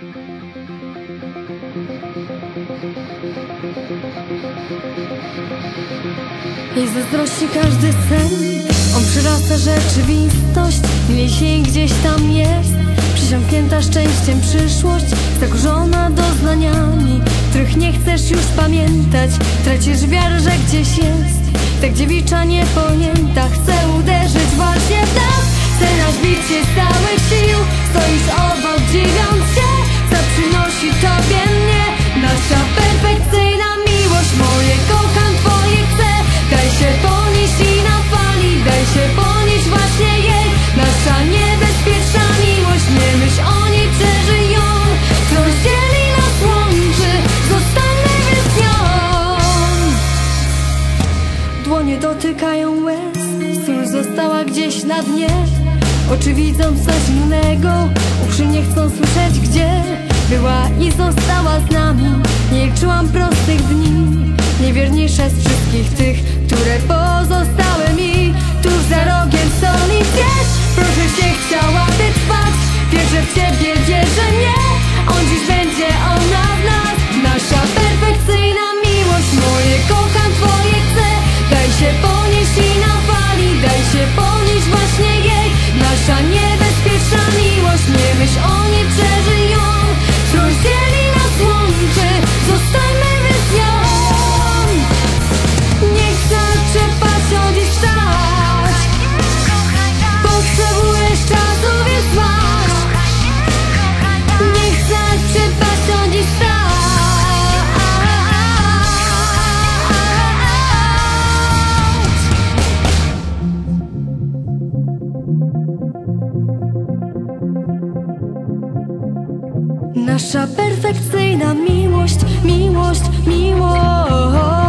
Jej zazdrości każdy sen. On przyrasta rzeczywistość. Niesie gdzieś tam jest. Przysiąknięta szczęściem przyszłość. Zakurzona doznaniami Których nie chcesz już pamiętać. Tracisz wiarę, że gdzieś jest. Tak dziewicza niepojęta. Chce uderzyć właśnie w nas. Chce nas bić dotykają łez. Cóż została gdzieś na dnie. Oczy widzą coś innego. Uszy nie chcą słyszeć gdzie Była i została. Nasza perfekcyjna miłość, miłość, miłość.